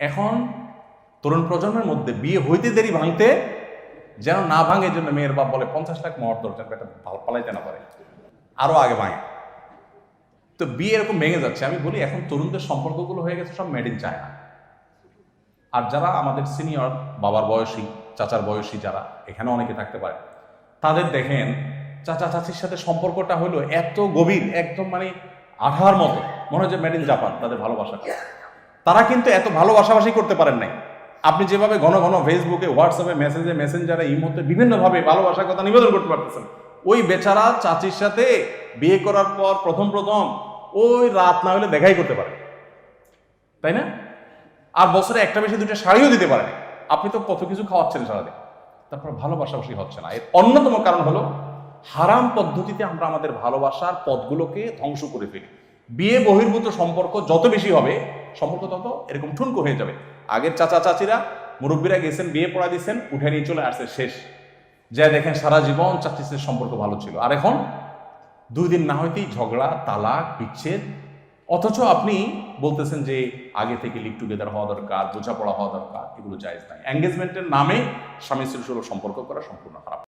এখন তরুণ প্রজন্মের মধ্যে বিয়ে হইতে দেরি ভাঙতে যেন না ভাঙে জন্য মেয়ের বাপ বলে পঞ্চাশ লাখ মহর দরকার ভালো পালাইতে না পারে। আরও আগে ভাঙে। তো বিয়ে এরকম ভেঙে যাচ্ছে। আমি বলি, এখন তরুণদের সম্পর্কগুলো হয়ে গেছে, সব মেড ইন চায়না আর যারা আমাদের সিনিয়র বাবার বয়সী, চাচার বয়সী যারা, এখানে অনেকে থাকতে পারে, তাদের দেখেন চাচা চাচির সাথে সম্পর্কটা হলো এত গভীর, একদম মানে আঠার মতো। মনে হয় যে মেড ইন জাপান তাদের ভালোবাসা তারা কিন্তু এত ভালো ভালোবাসাবাসি করতে পারেন নাই। আপনি যেভাবে ঘন ঘন ফেসবুকে হোয়াটসঅ্যাপে মেসেজে মেসেঞ্জারে ইমোতে বিভিন্নভাবে ভালোবাসার কথা নিবেদন করতে পারতেছেন। ওই বেচারা চাচির সাথে বিয়ে করার পর প্রথম প্রথম ওই রাত না হলে দেখাই করতে পারে। তাই না? আর বছরে একটা বেশি দুটো শাড়িও দিতে পারে আপনি তো কত কিছু খাওয়াচ্ছেন সারাদিন। তারপর ভালোবাসাবাসি হচ্ছে না। এর অন্যতম কারণ হলো হারাম পদ্ধতিতে আমরা আমাদের ভালোবাসার পথগুলোকে ধ্বংস করে ফেলি। বিয়ে বহির্ভূত সম্পর্ক যত বেশি হবে সম্পর্ক তত এরকম ঠুনকো হয়ে যাবে। আগের চাচা চাচিরা মুরব্বীরা গেছেন, বিয়ে পড়া দিয়েছেন উঠে নিয়ে চলে আসছে, শেষ। যা দেখেন সারা জীবন চাচিসের সম্পর্ক ভালো ছিল। আর এখন দুই দিন না হইতেই ঝগড়া, তালাক, বিচ্ছেদ, অথচ আপনি বলতেছেন যে আগে থেকে লিভ টুগেদার হওয়া দরকার, বোঝাপড়া হওয়া দরকার, এগুলো জায়জ নাই। এঙ্গেজমেন্টের নামে স্বামী স্ত্রীর সম্পর্ক করা সম্পূর্ণ খারাপ।